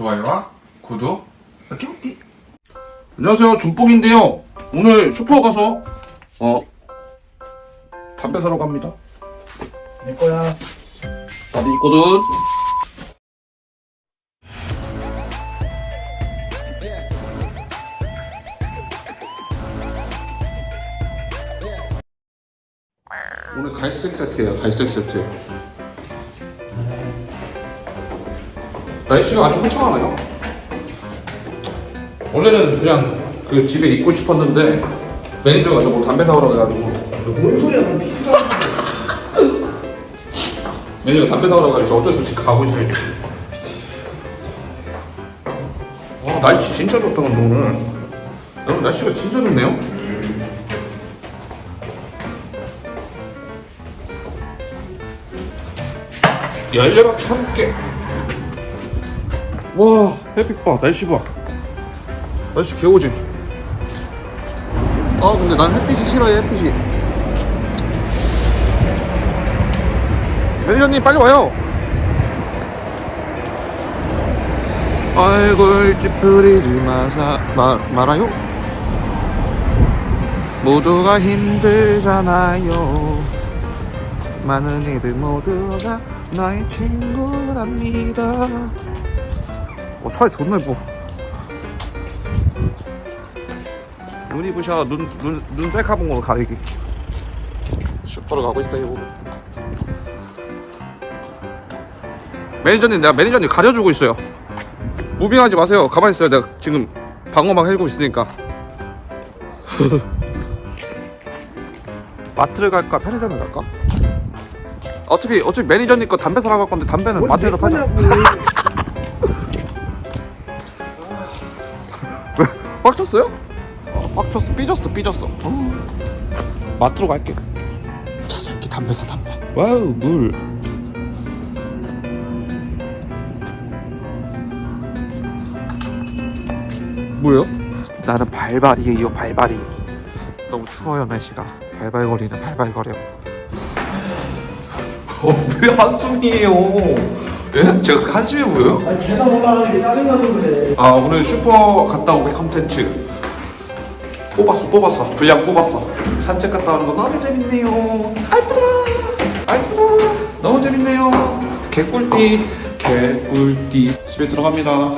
좋아요와 구독. 안녕하세요. 준복인데요. 오늘 슈퍼 가서 어 담배 사러 갑니다. 내 거야. 나도 있거든. 오늘 갈색 세트예요. 갈색 세트 날씨가 아주 화창하네요. 원래는 그냥 그 집에 있고 싶었는데 매니저가 저뭐 담배 사오라고 해가지고. 뭔 소리야? 그럼 피지도 않는데. 매니저가 담배 사오라고 해서 어쩔 수 없이 가고 있어요 지금 와 날씨 진짜 좋다 근데 오늘. 여러분 날씨가 진짜 좋네요. 열려라 참깨 와 햇빛 봐 날씨 봐. 날씨 개오지. 아 근데 난 햇빛이 싫어해 햇빛이. 매니저님 빨리 와요. 얼굴 찌푸리지 마사 마, 말아요? 모두가 힘들잖아요. 많은 이들 모두가 나의 친구랍니다 어 차에 존나 예뻐 눈이 부셔. 눈, 눈, 눈 셀카봉으로 가리기. 슈퍼로 가고 있어요 매니저님 내가 매니저님 가려주고 있어요. 무빙하지 마세요. 가만히 있어요. 내가 지금 방어막 헬고 있으니까. 마트를 갈까 편의점을 갈까? 어차피 어차피 매니저님 거 담배 사러 갈 건데 담배는 뭔 마트에서 내 팔자 빡쳤어요? 어, 빡쳤어 삐졌어 삐졌어. 어. 마트로 갈게. 저 새끼 담배 사 담배. 와우 물. 뭐예요? 나는 발발이에요 발발이. 너무 추워요 날씨가. 발발거리는 발발거려. 어, 왜 한숨이에요 예? 제가 한심해 보여요? 아니 계단 올라가는 게 짜증나서 그래. 아 오늘 슈퍼 갔다 오기 컨텐츠. 뽑았어 뽑았어. 분량 뽑았어. 산책 갔다 오는 거 너무 재밌네요. 아이쁘다. 아이쁘다. 너무 재밌네요. 개꿀띠. 개꿀띠. 집에 들어갑니다.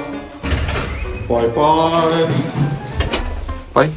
바이바이. 바이